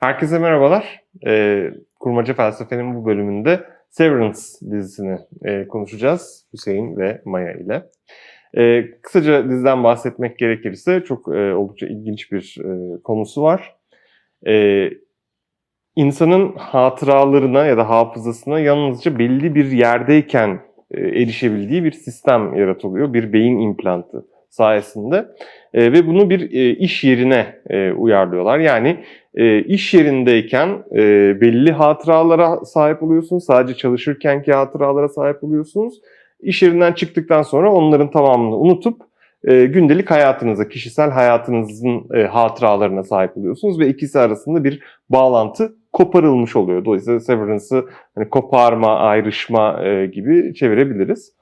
Herkese merhabalar. Ee, Kurmaca Felsefe'nin bu bölümünde Severance dizisini e, konuşacağız Hüseyin ve Maya ile. Ee, kısaca diziden bahsetmek gerekirse çok e, oldukça ilginç bir e, konusu var. Ee, insanın hatıralarına ya da hafızasına yalnızca belli bir yerdeyken e, erişebildiği bir sistem yaratılıyor. Bir beyin implantı sayesinde. E, ve bunu bir e, iş yerine e, uyarlıyorlar. Yani e, iş yerindeyken e, belli hatıralara sahip oluyorsunuz. Sadece çalışırkenki hatıralara sahip oluyorsunuz. İş yerinden çıktıktan sonra onların tamamını unutup e, gündelik hayatınıza, kişisel hayatınızın e, hatıralarına sahip oluyorsunuz ve ikisi arasında bir bağlantı koparılmış oluyor. Dolayısıyla severance'ı hani koparma, ayrışma e, gibi çevirebiliriz.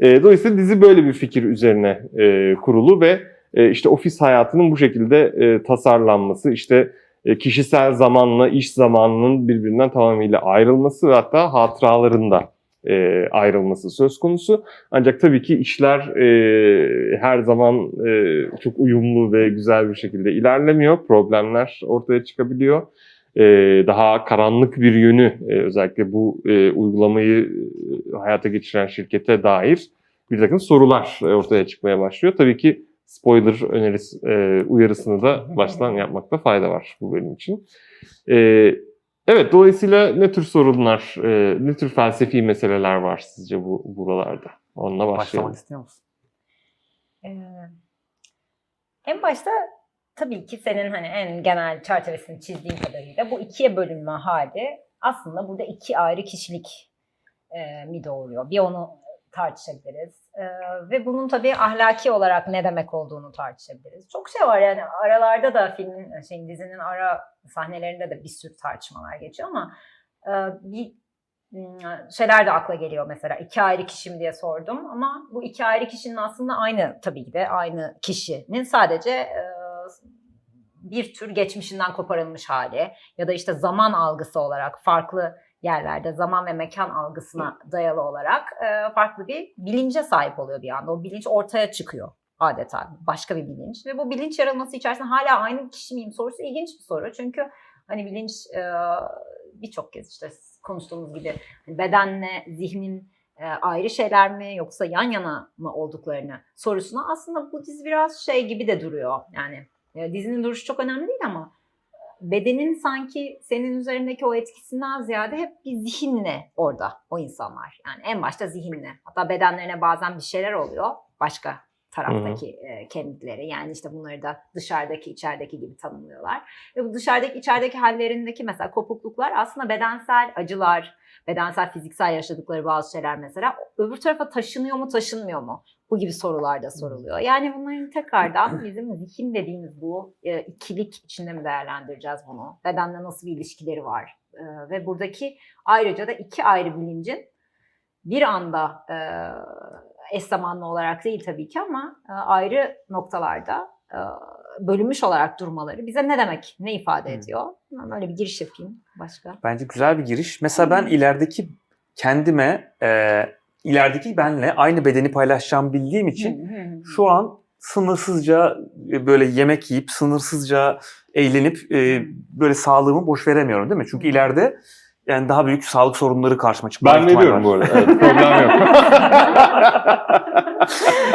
E, dolayısıyla dizi böyle bir fikir üzerine e, kurulu ve e, işte ofis hayatının bu şekilde e, tasarlanması, işte e, kişisel zamanla iş zamanının birbirinden tamamıyla ayrılması ve hatta hatıralarında e, ayrılması söz konusu. Ancak tabii ki işler e, her zaman e, çok uyumlu ve güzel bir şekilde ilerlemiyor. Problemler ortaya çıkabiliyor. E, daha karanlık bir yönü e, özellikle bu e, uygulamayı hayata geçiren şirkete dair bir takım sorular e, ortaya çıkmaya başlıyor. Tabii ki spoiler önerisi, e, uyarısını da baştan yapmakta fayda var bu bölüm için. E, evet, dolayısıyla ne tür sorunlar, e, ne tür felsefi meseleler var sizce bu buralarda? Onunla başlayalım. Başlamak istiyor musun? Ee, en başta tabii ki senin hani en genel çerçevesini çizdiğin kadarıyla bu ikiye bölünme hali aslında burada iki ayrı kişilik e, mi doğuruyor? Bir onu tartışabiliriz. E, ve bunun tabii ahlaki olarak ne demek olduğunu tartışabiliriz. Çok şey var yani aralarda da filmin, şeyin dizinin ara sahnelerinde de bir sürü tartışmalar geçiyor ama e, bir şeyler de akla geliyor mesela iki ayrı kişi mi diye sordum ama bu iki ayrı kişinin aslında aynı tabii ki de aynı kişinin sadece e, bir tür geçmişinden koparılmış hali ya da işte zaman algısı olarak farklı yerlerde zaman ve mekan algısına dayalı olarak e, farklı bir bilince sahip oluyor bir anda. O bilinç ortaya çıkıyor adeta başka bir bilinç ve bu bilinç yarılması içerisinde hala aynı kişi miyim sorusu ilginç bir soru çünkü hani bilinç e, birçok kez işte konuştuğumuz gibi hani bedenle zihnin e, ayrı şeyler mi yoksa yan yana mı olduklarını sorusuna aslında bu dizi biraz şey gibi de duruyor. Yani e, dizinin duruşu çok önemli değil ama bedenin sanki senin üzerindeki o etkisinden ziyade hep bir zihinle orada o insanlar. Yani en başta zihinle. Hatta bedenlerine bazen bir şeyler oluyor başka taraftaki e, kemikleri. Yani işte bunları da dışarıdaki, içerideki gibi tanımlıyorlar. Ve bu dışarıdaki, içerideki hallerindeki mesela kopukluklar aslında bedensel acılar, bedensel, fiziksel yaşadıkları bazı şeyler mesela öbür tarafa taşınıyor mu, taşınmıyor mu? Bu gibi sorular da soruluyor. Yani bunların tekrardan bizim zihin dediğimiz bu e, ikilik içinde mi değerlendireceğiz bunu? Bedenle nasıl bir ilişkileri var? E, ve buradaki ayrıca da iki ayrı bilincin bir anda e, eş zamanlı olarak değil tabii ki ama e, ayrı noktalarda e, bölünmüş olarak durmaları bize ne demek, ne ifade Hmm. ediyor? Ben böyle bir giriş yapayım başka. Bence güzel bir giriş. Mesela ben ilerideki kendime, e, ilerideki benle aynı bedeni paylaşacağımı bildiğim için şu an sınırsızca e, böyle yemek yiyip sınırsızca eğlenip e, böyle sağlığımı boş veremiyorum değil mi? Çünkü ileride yani daha büyük sağlık sorunları karşıma çıkma Ben ihtimali veriyorum bu arada. Evet, problem yok.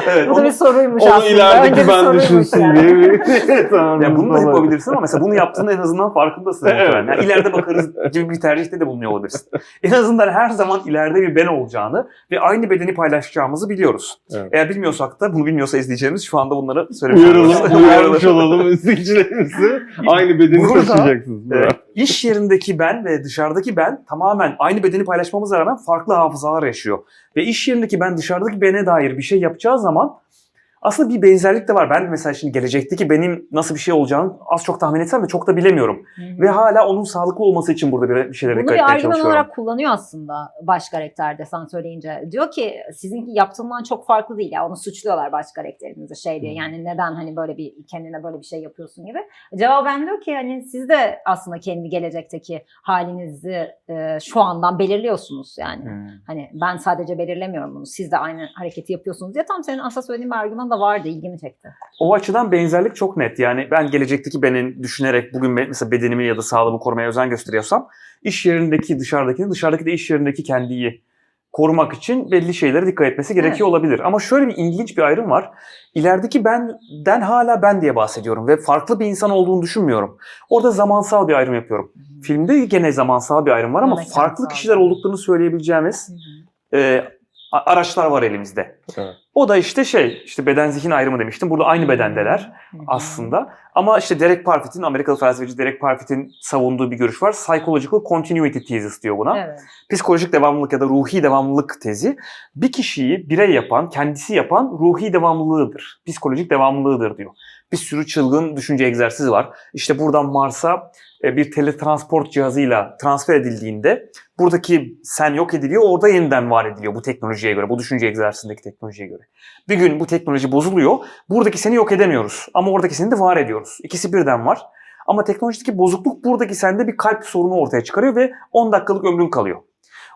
evet, Bu da onu- bir soruymuş Onu aslında. ilerideki Önce bir ben düşünsün yani. diye bir tamam, Ya bunu da yapabilirsin ama mesela bunu yaptığında en azından farkındasın. Evet. Yani ileride bakarız gibi bir tercihte de bulunuyor olabilirsin. En azından her zaman ileride bir ben olacağını ve aynı bedeni paylaşacağımızı biliyoruz. Evet. Eğer bilmiyorsak da bunu bilmiyorsa izleyeceğimiz şu anda bunları söylemiş oluruz. uyarmış olalım izleyicilerimizi. Aynı bedeni Burada- taşıyacaksınız. Evet. İş yerindeki ben ve dışarıdaki ben tamamen aynı bedeni paylaşmamıza rağmen farklı hafızalar yaşıyor. Ve iş yerindeki ben dışarıdaki bene dair bir şey yapacağı zaman aslında bir benzerlik de var. Ben de mesela şimdi gelecekteki benim nasıl bir şey olacağını az çok tahmin etsem de çok da bilemiyorum. Ve hala onun sağlıklı olması için burada bir, bir şeylere Bunu dikkat bir etmeye argüman çalışıyorum. olarak kullanıyor aslında baş karakter de sen söyleyince. Diyor ki sizin yaptığından çok farklı değil ya. Onu suçluyorlar baş karakterimizi şey diye. Hmm. Yani neden hani böyle bir kendine böyle bir şey yapıyorsun gibi. Cevaben diyor ki hani siz de aslında kendi gelecekteki halinizi e, şu andan belirliyorsunuz yani. Hmm. Hani ben sadece belirlemiyorum bunu. Siz de aynı hareketi yapıyorsunuz diye tam senin asla söylediğin bir argüman da vardı. ilgimi çekti. O açıdan benzerlik çok net. Yani ben gelecekteki benim düşünerek bugün mesela bedenimi ya da sağlığımı korumaya özen gösteriyorsam iş yerindeki dışarıdakini, dışarıdaki de iş yerindeki kendiyi korumak için belli şeylere dikkat etmesi gerekiyor olabilir. Ama şöyle bir ilginç bir ayrım var. İlerideki benden hala ben diye bahsediyorum ve farklı bir insan olduğunu düşünmüyorum. Orada zamansal bir ayrım yapıyorum. Filmde gene zamansal bir ayrım var ama Mekansal. farklı kişiler olduklarını söyleyebileceğimiz e, araçlar var elimizde. Evet. O da işte şey, işte beden zihin ayrımı demiştim. Burada aynı bedendeler aslında. Ama işte Derek Parfit'in, Amerikalı felsefeci Derek Parfit'in savunduğu bir görüş var. Psychological Continuity Thesis diyor buna. Evet. Psikolojik devamlılık ya da ruhi devamlılık tezi. Bir kişiyi birey yapan, kendisi yapan ruhi devamlılığıdır. Psikolojik devamlılığıdır diyor. Bir sürü çılgın düşünce egzersizi var. İşte buradan Mars'a e, bir teletransport cihazıyla transfer edildiğinde buradaki sen yok ediliyor, orada yeniden var ediliyor bu teknolojiye göre, bu düşünce egzersizindeki teknolojiye göre. Bir gün bu teknoloji bozuluyor, buradaki seni yok edemiyoruz ama oradaki seni de var ediyoruz. İkisi birden var. Ama teknolojideki bozukluk buradaki sende bir kalp sorunu ortaya çıkarıyor ve 10 dakikalık ömrün kalıyor.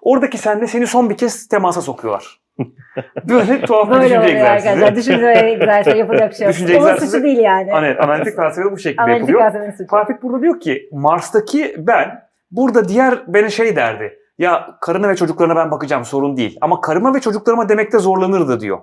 Oradaki sende seni son bir kez temasa sokuyorlar. Böyle tuhaf bir düşünce oluyor arkadaşlar. egzersizi. Düşünce egzersizi yapacak şey yok. Düşünce Onun egzersizi- suçu değil yani. Hani analitik felsefede bu şekilde Analitik yapılıyor. Parfit burada diyor ki Mars'taki ben burada diğer beni şey derdi. Ya karına ve çocuklarına ben bakacağım sorun değil. Ama karıma ve çocuklarıma demekte zorlanırdı diyor.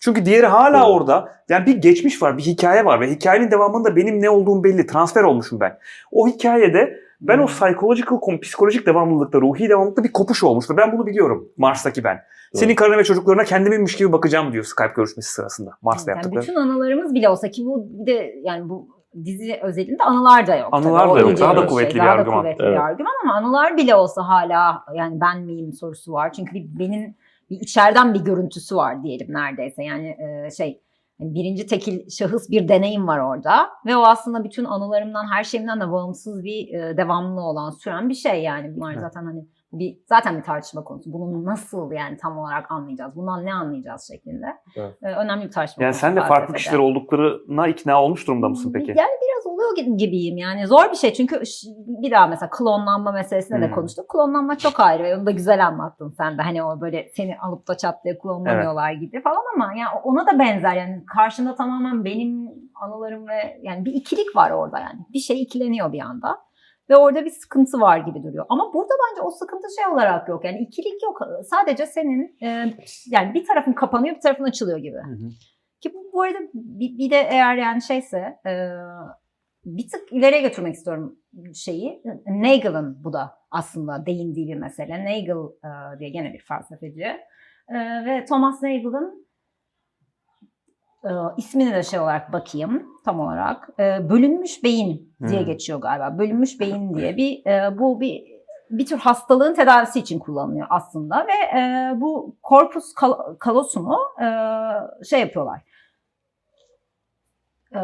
Çünkü diğeri hala Evet. orada. Yani bir geçmiş var, bir hikaye var ve hikayenin devamında benim ne olduğum belli. Transfer olmuşum ben. O hikayede ben o psychological, kom- psikolojik devamlılıkta, ruhi devamlılıkta bir kopuş olmuş ve ben bunu biliyorum. Mars'taki ben. Senin karına ve çocuklarına kendimmiş gibi bakacağım diyor Skype görüşmesi sırasında. Mars'ta Yani yaptıkları. bütün anılarımız bile olsa ki bu bir de yani bu dizi özelinde anılar da yok. Anılar tabii. da yok. Daha da kuvvetli bir Daha da argüman. kuvvetli Evet. bir argüman ama anılar bile olsa hala yani ben miyim sorusu var. Çünkü bir, benim bir içeriden bir görüntüsü var diyelim neredeyse. Yani e, şey birinci tekil şahıs bir deneyim var orada ve o aslında bütün anılarımdan her şeyimden de bağımsız bir e, devamlı olan süren bir şey yani bunlar Evet. zaten hani bir zaten bir tartışma konusu. Bunu nasıl yani tam olarak anlayacağız? Bundan ne anlayacağız şeklinde. Evet. E, önemli bir tartışma Yani sen de farklı kişiler olduklarına ikna olmuş durumda mısın peki? Yani biraz oluyor gi- gibiyim yani. Zor bir şey çünkü bir daha mesela klonlanma meselesine de Hmm. konuştuk. Klonlanma çok ayrı ve onu da güzel anlattın sen de. Hani o böyle seni alıp da çat diye klonlamıyorlar gibi falan ama yani ona da benzer yani karşında tamamen benim anılarım ve yani bir ikilik var orada yani. Bir şey ikileniyor bir anda. Ve orada bir sıkıntı var gibi duruyor. Ama burada bence o sıkıntı şey olarak yok. Yani ikilik yok. Sadece senin e, yani bir tarafın kapanıyor bir tarafın açılıyor gibi. Hı hı. Ki bu, bu arada bir, bir de eğer yani şeyse e, bir tık ileriye götürmek istiyorum şeyi. Nagel'ın bu da aslında değindiği bir mesele. Nagel e, diye gene bir felsefeci. E, ve Thomas Nagel'ın e, ismini de şey olarak bakayım tam olarak. E, bölünmüş beyin diye Hmm. geçiyor galiba. Bölünmüş beyin diye bir e, bu bir bir tür hastalığın tedavisi için kullanılıyor aslında ve e, bu corpus cal- callosum'u e, şey yapıyorlar. E,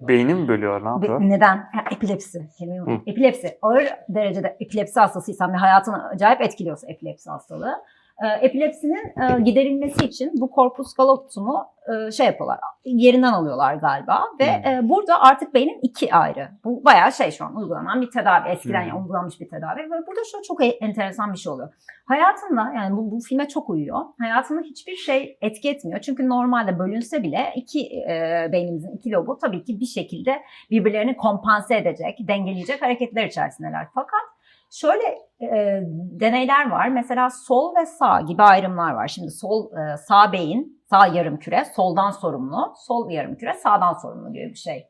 Beyni mi bölüyor? Ne yapıyor? Ve Neden? Ha, epilepsi. Hı. Epilepsi. Ağır derecede epilepsi hastasıysan ve hayatını acayip etkiliyorsa epilepsi hastalığı. E, epilepsinin e, giderilmesi için bu corpus callosum'u e, şey yapıyorlar. Yerinden alıyorlar galiba. Ve Hı. e, burada artık beynin iki ayrı. Bu bayağı şey şu an uygulanan bir tedavi. Eskiden yani uygulanmış bir tedavi. Ve burada şu çok enteresan bir şey oluyor. Hayatında yani bu, bu filme çok uyuyor. Hayatında hiçbir şey etki etmiyor. Çünkü normalde bölünse bile iki e, beynimizin iki lobu tabii ki bir şekilde birbirlerini kompanse edecek, dengeleyecek hareketler içerisindeler. Fakat şöyle e, deneyler var. Mesela sol ve sağ gibi ayrımlar var. Şimdi sol e, sağ beyin, sağ yarım küre soldan sorumlu, sol yarım küre sağdan sorumlu gibi bir şey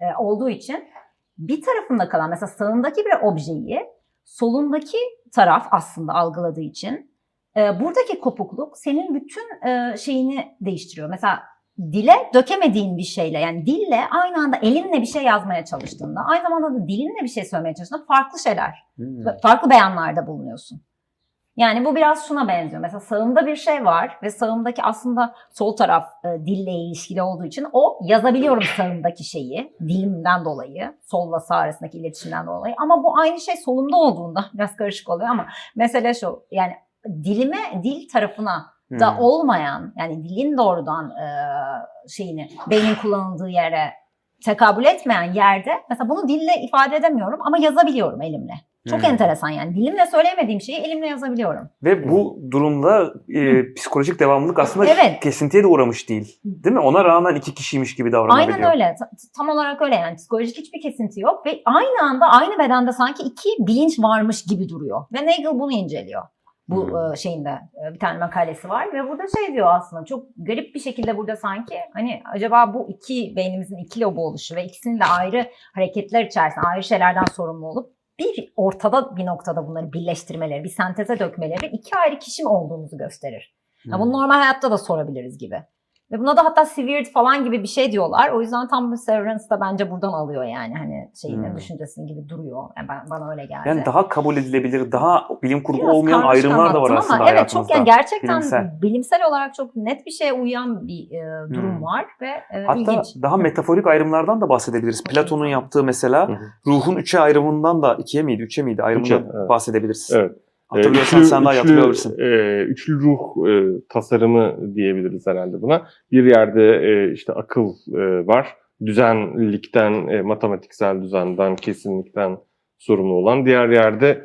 e, olduğu için bir tarafında kalan mesela sağındaki bir objeyi solundaki taraf aslında algıladığı için e, buradaki kopukluk senin bütün e, şeyini değiştiriyor. Mesela dile dökemediğin bir şeyle yani dille aynı anda elinle bir şey yazmaya çalıştığında aynı zamanda da dilinle bir şey söylemeye çalıştığında farklı şeyler, Hmm. farklı beyanlarda bulunuyorsun. Yani bu biraz şuna benziyor. Mesela sağımda bir şey var ve sağımdaki aslında sol taraf e, dille ilişkili olduğu için o yazabiliyorum sağımdaki şeyi dilimden dolayı, solla sağ arasındaki iletişimden dolayı. Ama bu aynı şey solumda olduğunda biraz karışık oluyor ama mesele şu yani dilime, dil tarafına da Hmm. olmayan yani dilin doğrudan e, şeyini beynin kullanıldığı yere tekabül etmeyen yerde mesela bunu dille ifade edemiyorum ama yazabiliyorum elimle. Çok Hmm. enteresan yani. Dilimle söyleyemediğim şeyi elimle yazabiliyorum. Ve bu durumda e, psikolojik devamlılık aslında Evet. kesintiye de uğramış değil. Değil mi? Ona rağmen iki kişiymiş gibi davranabiliyor. Aynen öyle. Ta- Tam olarak öyle yani. Psikolojik hiçbir kesinti yok ve aynı anda aynı bedende sanki iki bilinç varmış gibi duruyor. Ve Nagel bunu inceliyor. Bu Hmm. e, şeyinde e, bir tane makalesi var ve burada şey diyor aslında çok garip bir şekilde burada sanki hani acaba bu iki beynimizin iki lobu oluşu ve ikisinin de ayrı hareketler içerisinde ayrı şeylerden sorumlu olup bir ortada bir noktada bunları birleştirmeleri, bir senteze dökmeleri iki ayrı kişi mi olduğumuzu gösterir. Ya Hmm. bunu normal hayatta da sorabiliriz gibi. Ve buna da hatta severed falan gibi bir şey diyorlar. O yüzden tam bu Severance da bence buradan alıyor yani hani şeyini, Hmm. düşüncesini gibi duruyor. Yani ben, bana öyle geldi. Yani daha kabul edilebilir, daha bilim kurgu Biraz olmayan ayrımlar da var aslında ama evet çok yani gerçekten Bilimsel. bilimsel. olarak çok net bir şeye uyan bir e, durum Hmm. var ve e, Hatta ilginç. daha metaforik ayrımlardan da bahsedebiliriz. Platon'un yaptığı mesela ruhun üçe ayrımından da ikiye miydi, üçe miydi ayrımından Üçe, evet. bahsedebiliriz. Evet. Hatırlıyorsan Ee, sen daha üçlü, hatırlayabilirsin. e, üçlü ruh e, tasarımı diyebiliriz herhalde buna. Bir yerde e, işte akıl e, var. Düzenlikten, e, matematiksel düzenden, kesinlikten sorumlu olan. Diğer yerde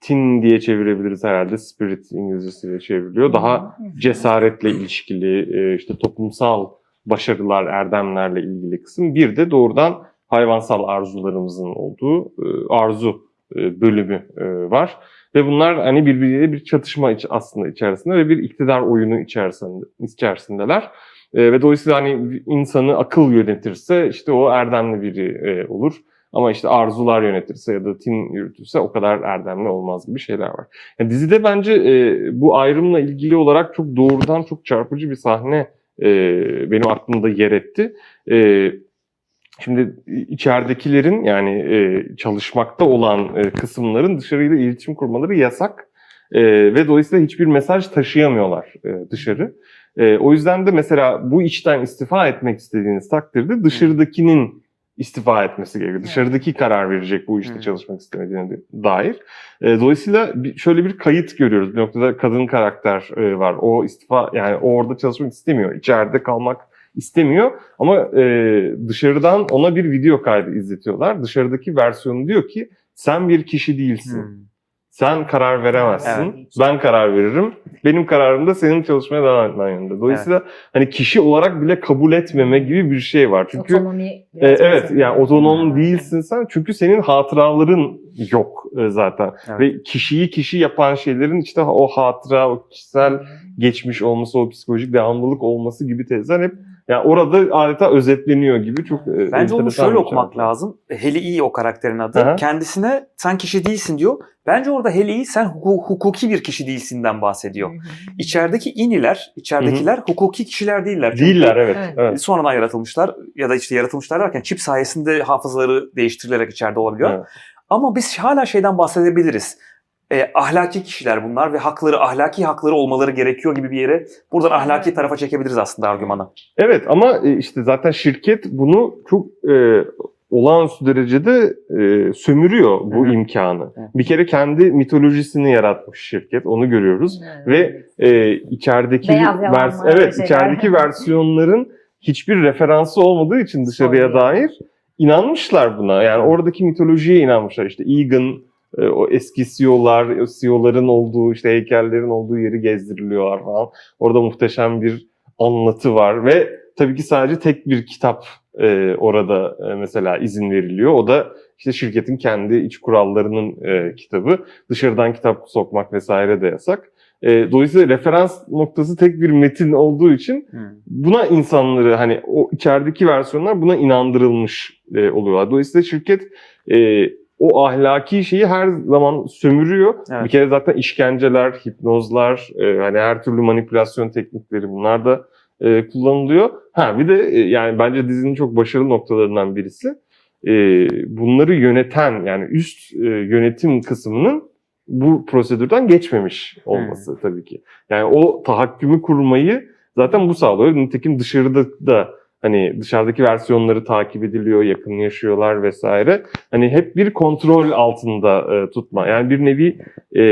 tin diye çevirebiliriz herhalde. Spirit İngilizcesiyle çevriliyor. Daha cesaretle ilişkili, e, işte toplumsal başarılar, erdemlerle ilgili kısım. Bir de doğrudan hayvansal arzularımızın olduğu e, arzu e, bölümü e, var. Ve bunlar hani birbiriyle bir çatışma iç, aslında içerisinde ve bir iktidar oyunu içerisinde içerisindeler. E, ve dolayısıyla hani insanı akıl yönetirse işte o erdemli biri e, olur. Ama işte arzular yönetirse ya da tin yürütürse o kadar erdemli olmaz gibi şeyler var. Yani dizide bence e, bu ayrımla ilgili olarak çok doğrudan çok çarpıcı bir sahne e, benim aklımda yer etti. E, şimdi içeridekilerin yani e, çalışmakta olan e, kısımların dışarıyla iletişim kurmaları yasak. E, ve dolayısıyla hiçbir mesaj taşıyamıyorlar e, dışarı. E, o yüzden de mesela bu işten istifa etmek istediğiniz takdirde dışarıdakinin istifa etmesi gerekiyor. Dışarıdaki karar verecek bu işte çalışmak istemediğine dair. E, dolayısıyla şöyle bir kayıt görüyoruz. Bir noktada kadın karakter e, var. O istifa yani o orada çalışmak istemiyor. İçeride kalmak istemiyor. Ama e, dışarıdan ona bir video kaydı izletiyorlar. Dışarıdaki versiyonu diyor ki sen bir kişi değilsin. Hmm. Sen karar veremezsin. Evet. Ben karar veririm. Benim kararım da senin çalışmaya devam etmen yönünde. Dolayısıyla hani kişi olarak bile kabul etmeme gibi bir şey var. Çünkü Otonomi e, evet yani otonom değilsin sen. Çünkü senin hatıraların yok e, zaten. Evet. Ve kişiyi kişi yapan şeylerin işte o hatıra, o kişisel geçmiş olması, o psikolojik devamlılık olması gibi tezler hep yani orada adeta özetleniyor gibi çok e, Bence onu şöyle okumak şey. lazım. Heli iyi o karakterin adı. Aha. Kendisine sen kişi değilsin diyor. Bence orada Heli iyi sen huku- hukuki bir kişi değilsinden bahsediyor. Hı hı. İçerideki iniler, içeridekiler hukuki kişiler değiller. Çünkü Değiller evet. Evet. evet. Sonradan yaratılmışlar ya da işte yaratılmışlar derken çip sayesinde hafızaları değiştirilerek içeride olabiliyor. Evet. Ama biz hala şeyden bahsedebiliriz. E, ahlaki kişiler bunlar ve hakları, ahlaki hakları olmaları gerekiyor gibi bir yere buradan ahlaki tarafa çekebiliriz aslında argümanı. Evet ama e, işte zaten şirket bunu çok e, olağanüstü derecede e, sömürüyor bu Hı hı. imkanı. Hı. Bir kere kendi mitolojisini yaratmış şirket, onu görüyoruz. Evet. Ve e, içerideki vers- evet şeyler. içerideki versiyonların hiçbir referansı olmadığı için dışarıya Sorun. dair inanmışlar buna. Yani oradaki mitolojiye inanmışlar. İşte Egan o eski CEO'lar, CEO'ların olduğu işte heykellerin olduğu yeri gezdiriliyorlar falan. Orada muhteşem bir anlatı var ve tabii ki sadece tek bir kitap e, orada e, mesela izin veriliyor. O da işte şirketin kendi iç kurallarının e, kitabı. Dışarıdan kitap sokmak vesaire de yasak. E, dolayısıyla referans noktası tek bir metin olduğu için buna insanları hani o içerideki versiyonlar buna inandırılmış e, oluyorlar. Dolayısıyla şirket e, o ahlaki şeyi her zaman sömürüyor. Evet. Bir kere zaten işkenceler, hipnozlar, e, hani her türlü manipülasyon teknikleri bunlar da e, kullanılıyor. Ha bir de e, yani bence dizinin çok başarılı noktalarından birisi e, bunları yöneten yani üst e, yönetim kısmının bu prosedürden geçmemiş olması tabii ki. Yani o tahakkümü kurmayı zaten bu sağlıyor. Nitekim dışarıda da hani dışarıdaki versiyonları takip ediliyor, yakın yaşıyorlar vesaire. Hani hep bir kontrol altında e, tutma. Yani bir nevi e,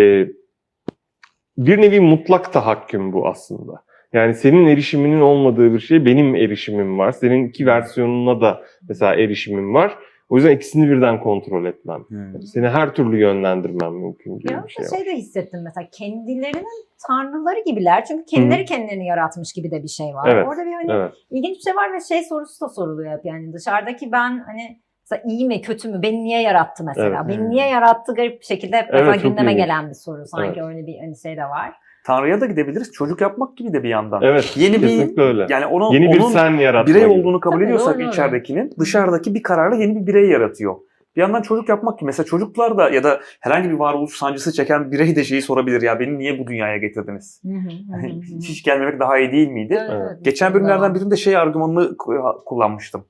bir nevi mutlak tahakküm bu aslında. Yani senin erişiminin olmadığı bir şey benim erişimim var. Senin iki versiyonuna da mesela erişimim var. O yüzden ikisini birden kontrol etmem. Hmm. Seni her türlü yönlendirmem mümkün gibi Ya bir şey da var. şey de hissettim mesela kendilerinin tanrıları gibiler. Çünkü kendileri kendilerini yaratmış gibi de bir şey var. Evet, Orada bir hani Evet. ilginç bir şey var ve şey sorusu da soruluyor hep yani dışarıdaki ben hani mesela iyi mi kötü mü beni niye yarattı mesela Evet. beni niye yarattı garip bir şekilde hep mesela Evet, gündeme ilginç. gelen bir soru sanki öyle bir hani şey de var. Tanrı'ya da gidebiliriz. Çocuk yapmak gibi de bir yandan. Evet. Yeni bir öyle. yani onu Yeni bir onun sen yaratma birey gibi. olduğunu kabul Tabii, ediyorsak doğru. içeridekinin dışarıdaki bir kararla yeni bir birey yaratıyor. Bir yandan çocuk yapmak gibi. Mesela çocuklar da ya da herhangi bir varoluş sancısı çeken birey de şeyi sorabilir. Ya beni niye bu dünyaya getirdiniz? Hani hiç gelmemek daha iyi değil miydi? Evet. Geçen bölümlerden birinde şey argümanını ku- kullanmıştım.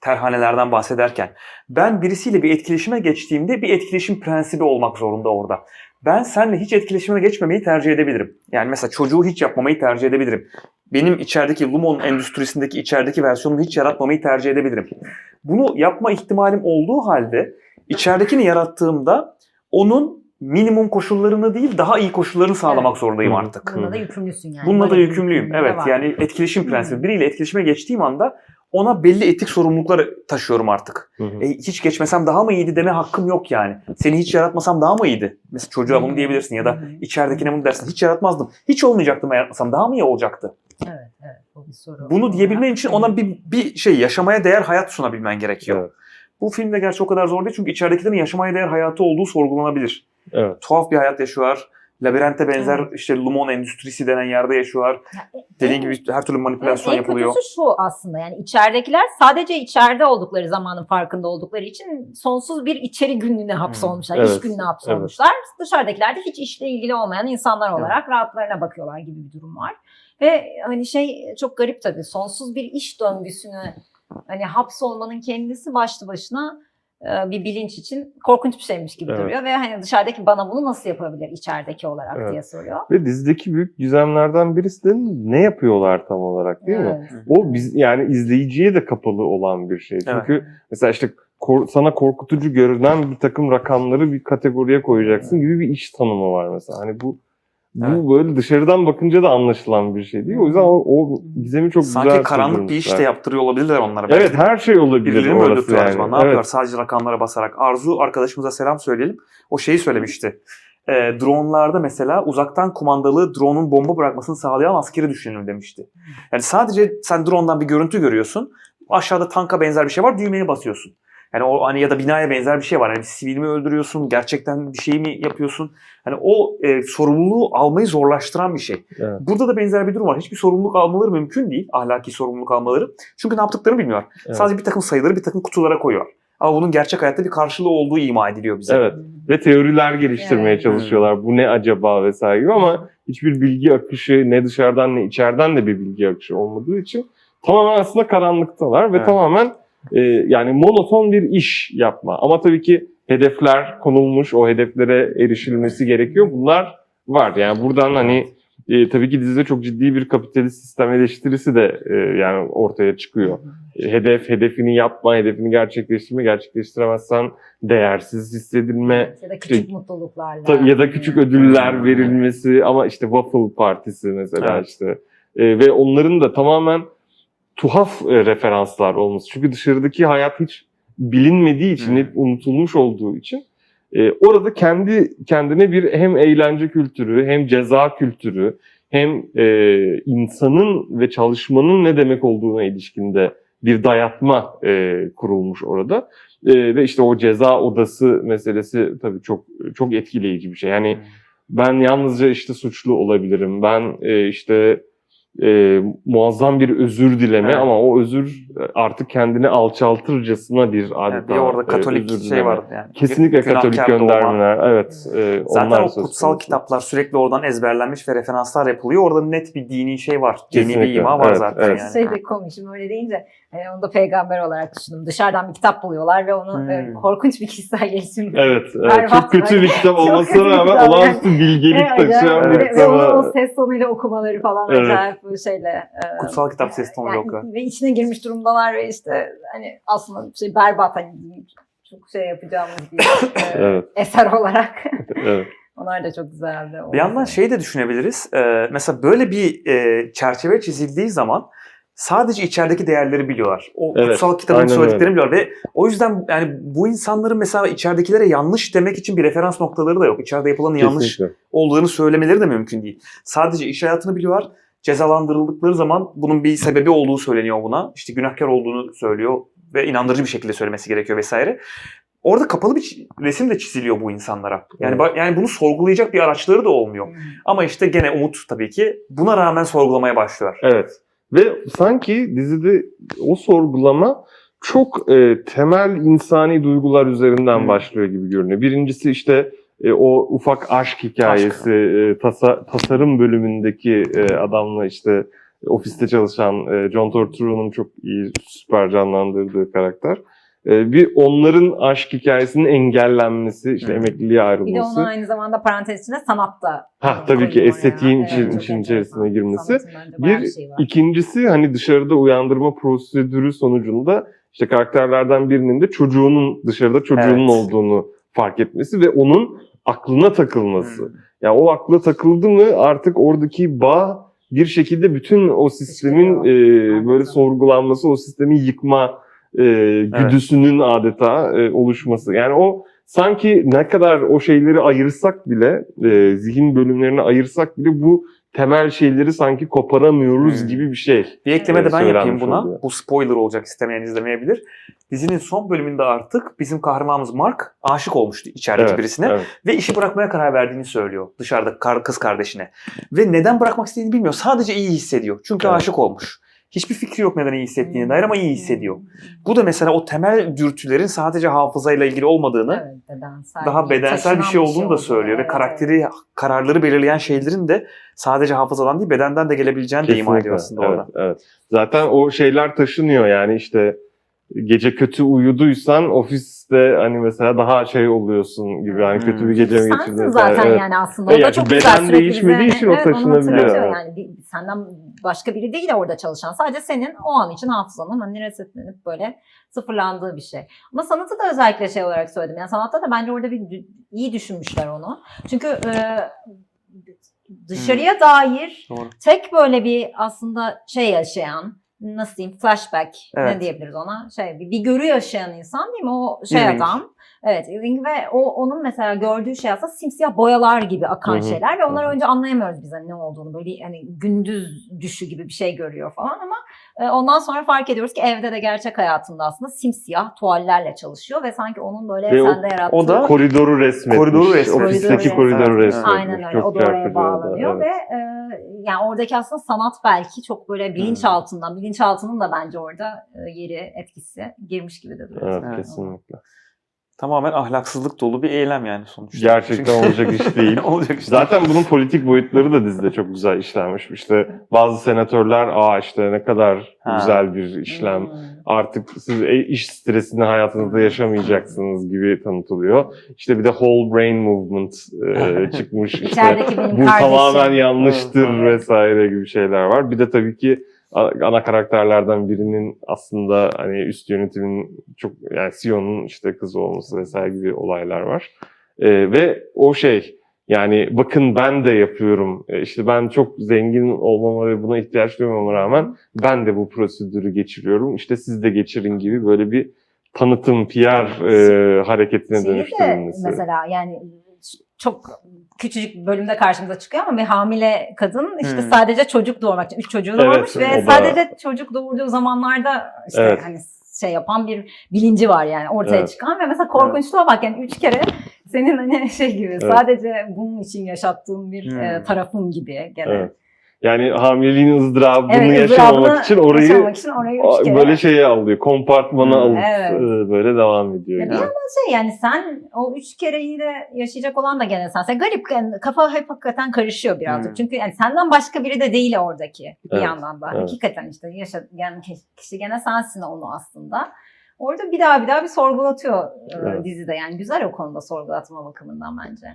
Terhanelerden bahsederken. Ben birisiyle bir etkileşime geçtiğimde bir etkileşim prensibi olmak zorunda orada. Ben seninle hiç etkileşime geçmemeyi tercih edebilirim. Yani mesela çocuğu hiç yapmamayı tercih edebilirim. Benim içerideki Lumon endüstrisindeki içerideki versiyonumu hiç yaratmamayı tercih edebilirim. Bunu yapma ihtimalim olduğu halde içeridekini yarattığımda onun minimum koşullarını değil daha iyi koşullarını sağlamak zorundayım Hı. artık. Bununla da yükümlüsün yani. Bununla da yükümlüyüm. Evet yani etkileşim prensibi. Biriyle etkileşime geçtiğim anda ona belli etik sorumluluklar taşıyorum artık. Hı hı. E, hiç geçmesem daha mı iyiydi deme hakkım yok yani. Seni hiç yaratmasam daha mı iyiydi? Mesela çocuğa bunu diyebilirsin ya da içeridekine bunu dersin. Hiç yaratmazdım. Hiç olmayacaktım ben yaratmasam daha mı iyi olacaktı? Evet, evet. Bu bir soru. Bunu diyebilmen için ona bir, bir şey yaşamaya değer hayat sunabilmen gerekiyor. Evet. Bu filmde gerçi o kadar zor değil çünkü içeridekilerin yaşamaya değer hayatı olduğu sorgulanabilir. Evet. Tuhaf bir hayat yaşıyorlar. Labirente benzer Evet. işte Lumon endüstrisi denen yerde yaşıyorlar. Ya, e- Dediğin en- gibi her türlü manipülasyon Evet, en yapılıyor. kötüsü şu aslında yani içeridekiler sadece içeride oldukları zamanın farkında oldukları için sonsuz bir içeri günlüğüne hapsolmuşlar, Evet, iş gününe hapsolmuşlar. Dışarıdakiler de hiç işle ilgili olmayan insanlar olarak rahatlarına bakıyorlar gibi bir durum var. Ve hani şey çok garip tabii sonsuz bir iş döngüsüne hani hapsolmanın kendisi başlı başına e, bir bilinç için korkunç bir şeymiş gibi Evet. duruyor ve hani dışarıdaki bana bunu nasıl yapabilir içerideki olarak Evet. diye soruyor. Ve dizideki büyük gizemlerden birisi de ne yapıyorlar tam olarak değil mi? Evet. O biz yani izleyiciye de kapalı olan bir şey. Çünkü mesela işte kor- sana korkutucu görünen bir takım rakamları bir kategoriye koyacaksın gibi bir iş tanımı var mesela. Hani bu bu Evet. böyle dışarıdan bakınca da anlaşılan bir şey değil. O yüzden o, o gizemi çok Sanki güzel karanlık bir iş de yaptırıyor olabilirler onlara. Evet her şey olabilir Birilerini mi orası öldürtüyorlar yani. acaba? Ne evet. yapıyorlar sadece rakamlara basarak? Arzu arkadaşımıza selam söyleyelim. O şeyi söylemişti. E, dronlarda mesela uzaktan kumandalı drone'un bomba bırakmasını sağlayan askeri düşünelim demişti. Yani sadece sen drone'dan bir görüntü görüyorsun. Aşağıda tanka benzer bir şey var. Düğmeye basıyorsun. Yani o hani ya da binaya benzer bir şey var. Yani bir sivil mi öldürüyorsun? Gerçekten bir şey mi yapıyorsun? Hani o e, sorumluluğu almayı zorlaştıran bir şey. Evet. Burada da benzer bir durum var. Hiçbir sorumluluk almaları mümkün değil. Ahlaki sorumluluk almaları. Çünkü ne yaptıklarını bilmiyor. Evet. Sadece bir takım sayıları bir takım kutulara koyuyor. Ama bunun gerçek hayatta bir karşılığı olduğu ima ediliyor bize. Evet. Ve teoriler geliştirmeye Evet. çalışıyorlar. Bu ne acaba vesaire gibi ama hiçbir bilgi akışı ne dışarıdan ne içeriden de bir bilgi akışı olmadığı için tamamen aslında karanlıktalar ve Evet. tamamen e, yani monoton bir iş yapma. Ama tabii ki hedefler konulmuş, o hedeflere erişilmesi gerekiyor. Bunlar var. Yani buradan hani e, tabii ki dizide çok ciddi bir kapitalist sistem eleştirisi de e, yani ortaya çıkıyor. E, Hedef, hedefini yapma, hedefini gerçekleştirme, gerçekleştiremezsen değersiz hissedilme Ya da küçük İşte- mutluluklarla. Ya da küçük ödüller verilmesi ama işte Waffle Partisi mesela Evet. işte E, ve onların da tamamen tuhaf e, referanslar olması. Çünkü dışarıdaki hayat hiç bilinmediği için, Hı. hep unutulmuş olduğu için e, orada kendi kendine bir hem eğlence kültürü, hem ceza kültürü, hem e, insanın ve çalışmanın ne demek olduğuna ilişkinde bir dayatma e, kurulmuş orada. E, ve işte o ceza odası meselesi tabii çok çok etkileyici bir şey. Yani ben yalnızca işte suçlu olabilirim. Ben e, işte e, muazzam bir özür dileme Evet. ama o özür artık kendini alçaltırcasına bir adeta Yani bir orada e, katolik özür şey vardı yani. Kesinlikle Günahkar katolik göndermeler. Evet. e, Zaten onlar o kutsal konusu. kitaplar sürekli oradan ezberlenmiş ve referanslar yapılıyor. Orada net bir dini şey var. Dini bir ima var evet, zaten evet. yani. Şey de komik şimdi öyle deyince hani onu da peygamber olarak düşündüm. Dışarıdan bir kitap buluyorlar ve onu Hmm. e, korkunç bir kişisel gelişim. Evet, evet. Çok kötü bir kitap olmasına rağmen kitap, olağanüstü bilgelik Evet, taşıyan evet. bir Ve onu o kitap. ses tonuyla okumaları falan Evet. acayip bu şeyle. e, Kutsal kitap ses tonuyla yani, okuyor. Ve içine girmiş durumdalar ve işte hani aslında şey berbat hani çok şey yapacağımız bir e, Evet, eser olarak. evet. Onlar da çok güzeldi. Bir yandan şey de düşünebiliriz. Ee, mesela böyle bir e, çerçeve çizildiği zaman sadece içerideki değerleri biliyorlar. O Evet, kutsal kitabın söylediklerini biliyorlar ve o yüzden yani bu insanların mesela içeridekilere yanlış demek için bir referans noktaları da yok. İçeride yapılanın yanlış olduğunu söylemeleri de mümkün değil. Sadece iş hayatını biliyorlar. Cezalandırıldıkları zaman bunun bir sebebi olduğu söyleniyor buna. İşte günahkar olduğunu söylüyor ve inandırıcı bir şekilde söylemesi gerekiyor vesaire. Orada kapalı bir resim de çiziliyor bu insanlara. Yani Evet. yani bunu sorgulayacak bir araçları da olmuyor. Ama işte gene Umut tabii ki buna rağmen sorgulamaya başlıyor. Evet. Ve sanki dizide o sorgulama çok e, temel insani duygular üzerinden Hmm. başlıyor gibi görünüyor. Birincisi işte e, o ufak aşk hikayesi, e, tasa- tasarım bölümündeki e, adamla işte ofiste çalışan e, John Turturro'nun çok iyi, süper canlandırdığı karakter. E, bir onların aşk hikayesinin engellenmesi, işte Hmm. emekliliğe Bir de ayrılması. onun aynı zamanda parantez içinde sanatta. Ha, tabii ki estetiğin için- çok için içerisine girmesi. Bir var. İkincisi hani dışarıda uyandırma prosedürü sonucunda işte karakterlerden birinin de çocuğunun dışarıda çocuğunun Evet. olduğunu fark etmesi ve onun aklına takılması. Hmm. Yani o akla takıldı mı artık oradaki bağ bir şekilde bütün o sistemin e, böyle sorgulanması, o sistemi yıkma e, güdüsünün adeta e, oluşması. Yani o sanki ne kadar o şeyleri ayırsak bile, e, zihin bölümlerini ayırsak bile bu temel şeyleri sanki koparamıyoruz Hmm. gibi bir şey. Bir ekleme de ben Söylenmiş yapayım buna. oluyor. Bu spoiler olacak istemeyen izlemeyebilir. Dizinin son bölümünde artık bizim kahramanımız Mark aşık olmuştu içerideki Evet, birisine. evet. Ve işi bırakmaya karar verdiğini söylüyor dışarıda kar- kız kardeşine. Ve neden bırakmak istediğini bilmiyor. Sadece iyi hissediyor. Çünkü Evet. aşık olmuş. Hiçbir fikri yok neden iyi hissettiğine dair ama iyi hissediyor. Hmm. Bu da mesela o temel dürtülerin sadece hafızayla ilgili olmadığını, Evet, bedensel daha bedensel bir şey olduğunu da söylüyor. Ve Evet, karakteri, kararları belirleyen şeylerin de sadece hafızadan değil bedenden de gelebileceğini de ima Kesinlikle. ediyor aslında evet, orada. Evet. Zaten o şeyler taşınıyor yani işte gece kötü uyuduysan ofiste hani mesela daha şey oluyorsun gibi hani Hmm. kötü bir gece mi Sensin geçirdin? zaten Evet. yani aslında. E O da yani çok beden güzel sürekli değişmediği bize- için o evet, onu taşınabiliyor. hatırlatıyor. Evet. Yani bir- senden başka biri değil orada çalışan. Sadece senin o an için hafızanın hani resetlenip böyle sıfırlandığı bir şey. Ama sanatı da özellikle şey olarak söyledim. Yani sanatta da bence orada bir iyi düşünmüşler onu. Çünkü e, dışarıya dair Doğru. tek böyle bir aslında şey yaşayan nasıl diyeyim flashback Evet. ne diyebiliriz ona şey bir, bir görü yaşayan insan değil mi o şey Irving. adam evet Irving ve o onun mesela gördüğü şey aslında simsiyah boyalar gibi akan Hı hı. şeyler ve onları Hı hı. önce anlayamıyoruz biz hani ne olduğunu böyle hani gündüz düşü gibi bir şey görüyor falan ama e, ondan sonra fark ediyoruz ki evde de gerçek hayatında aslında simsiyah tuvallerle çalışıyor ve sanki onun böyle Ve o- sende yarattığı o da Koridoru resmetmiş. Koridoru resmetmiş. Ofisteki Koridoru resmetmiş. Aynen öyle. Çok o da oraya bağlanıyor evet. ve e, yani oradaki aslında sanat belki çok böyle bilinçaltından, bilinçaltının da bence orada e, yeri, etkisi girmiş gibi de duruyor. Evet, Evet. kesinlikle. Tamamen ahlaksızlık dolu bir eylem yani sonuçta. Gerçekten olacak iş değil. olacak işte. Zaten bunun politik boyutları da dizide çok güzel işlenmiş. İşte bazı senatörler aa işte ne kadar Ha. güzel bir işlem. Hmm. Artık siz e- iş stresini hayatınızda yaşamayacaksınız gibi tanıtılıyor. İşte bir de whole brain movement e, çıkmış. İşte İçerideki benim bu kardeşim. tamamen yanlıştır vesaire gibi şeyler var. Bir de tabii ki ana karakterlerden birinin aslında hani üst yönetimin çok yani CEO'nun işte kızı olması vesaire gibi olaylar var. Ee, ve o şey yani bakın ben de yapıyorum. Ee, işte ben çok zengin olmama ve buna ihtiyaç duymama rağmen ben de bu prosedürü geçiriyorum. İşte siz de geçirin gibi böyle bir tanıtım, PR e, hareketine Şeyi de dönüştürülmesi. mesela yani çok küçücük bölümde karşımıza çıkıyor ama bir hamile kadın işte Hmm. sadece çocuk doğurmak için. Üç çocuğu Evet, doğurmuş ve o da- sadece çocuk doğurduğu zamanlarda işte Evet. hani şey yapan bir bilinci var yani ortaya Evet. çıkan ve mesela korkunçluğa bak yani üç kere senin hani şey gibi Evet. sadece bunun için yaşattığın bir Hmm. e, tarafın gibi gene. Evet. Yani hamileliğin ızdırabını Evet, yaşamamak için orayı yaşamak için orayı üç kere. böyle şeye alıyor. Kompartmana Hmm. alıp Evet. e, böyle devam ediyor. Ya bir yani. yandan şey yani sen o üç kereyi de yaşayacak olan da gene sen. Sen garip yani kafa hep hakikaten karışıyor birazcık. Hmm. Çünkü yani senden başka biri de değil oradaki bir Evet, yandan da. evet. Hakikaten işte yaşa, yani kişi gene sensin onu aslında. Orada bir daha bir daha bir sorgulatıyor e, Evet. dizide yani güzel o konuda sorgulatma bakımından bence.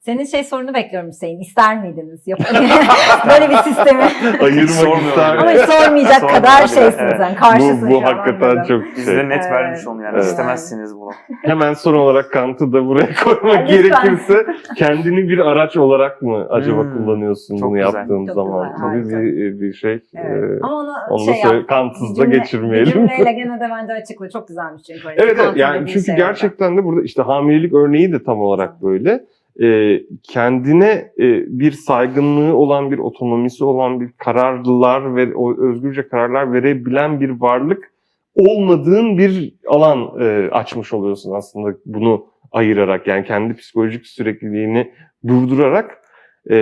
Senin şey sorunu bekliyorum Hüseyin. İster miydiniz? Yap- Böyle bir sistemi. Ayırmak ister. Ama hiç sormayacak kadar bile, şeysiniz. evet. Yani karşısın Bu, bu şu an hakikaten anladım. çok Biz şey. de net Evet. vermiş olun yani. Evet. İstemezsiniz bunu. Hemen son olarak Kant'ı da buraya koymak Lütfen. gerekirse kendini bir araç olarak mı acaba Hmm, kullanıyorsun çok bunu güzel. yaptığın Çok zaman? güzel, Tabii harika. bir, bir şey. Evet. Ee, Ama onu, onu da şey söyle, Kantsız da cümle- geçirmeyelim. Bir cümleyle gene de bence açıkla. Çok güzelmiş çünkü. orası. Evet, evet Kant'ın yani dediği çünkü şey orada. gerçekten de burada işte hamilelik örneği de tam olarak böyle. Ee, kendine e, bir saygınlığı olan, bir otonomisi olan, bir kararlılar ve o özgürce kararlar verebilen bir varlık olmadığın bir alan e, açmış oluyorsun aslında bunu ayırarak yani kendi psikolojik sürekliliğini durdurarak e,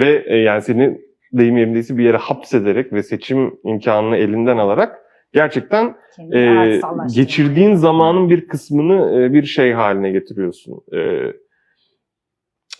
ve e, yani seni deyim yerindeyse bir yere hapsederek ve seçim imkanını elinden alarak gerçekten e, geçirdiğin zamanın bir kısmını e, bir şey haline getiriyorsun. E,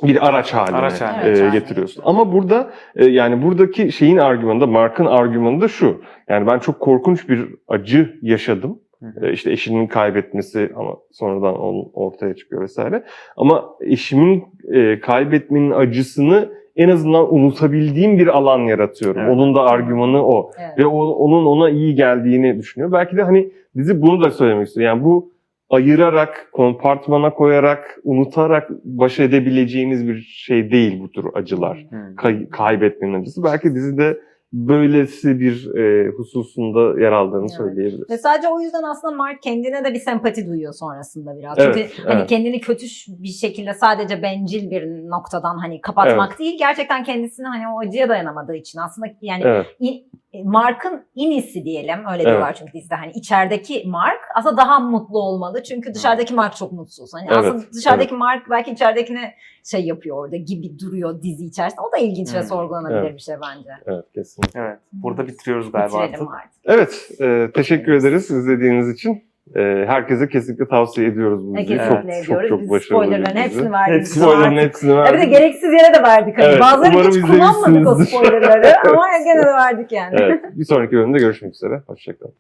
bir araç haline, Araç haline. e, getiriyorsun. getiriyorsun. Ama burada e, yani buradaki şeyin argümanı da Mark'ın argümanı da şu. Yani ben çok korkunç bir acı yaşadım. E, işte eşinin kaybetmesi ama sonradan ortaya çıkıyor vesaire. Ama eşimin e, kaybetmenin acısını en azından unutabildiğim bir alan yaratıyorum. Evet. Onun da argümanı o Evet. ve o- onun ona iyi geldiğini düşünüyor. Belki de hani dizi bunu da söylemek istiyor. Yani bu ayırarak, kompartmana koyarak, unutarak baş edebileceğiniz bir şey değil bu tür acılar. Hmm. Kay- kaybetmenin acısı. Belki dizide böylesi bir e, hususunda yer aldığını Evet. söyleyebiliriz. Ve sadece o yüzden aslında Mark kendine de bir sempati duyuyor sonrasında biraz. Evet, Çünkü hani evet. kendini kötü bir şekilde sadece bencil bir noktadan hani kapatmak değil. Gerçekten kendisini hani o acıya dayanamadığı için aslında yani Evet, Mark'ın inisi diyelim öyle Evet. diyorlar çünkü dizide hani içerideki Mark aslında daha mutlu olmalı çünkü dışarıdaki Mark çok mutsuz. Hani Evet, aslında dışarıdaki Mark belki içeridekine şey yapıyor orada gibi duruyor dizi içerisinde. O da ilginç ve Hmm. sorgulanabilir Evet. bir şey bence. evet kesinlikle. Evet. Burada bitiriyoruz galiba Bitirelim artık. artık. Evet, e, teşekkür ederiz izlediğiniz için. E, herkese kesinlikle tavsiye ediyoruz bu diziyi. Kesinlikle Çok, çok, ediyoruz. çok Biz başarılı bir spoilerların hepsini verdik. Hepsi Spoilerların hepsini Ya bir de verdik. gereksiz yere de verdik. Hani. Evet, Bazıları hiç kullanmadık o spoilerları ama gene de verdik yani. Evet, bir sonraki bölümde görüşmek üzere. Hoşçakalın.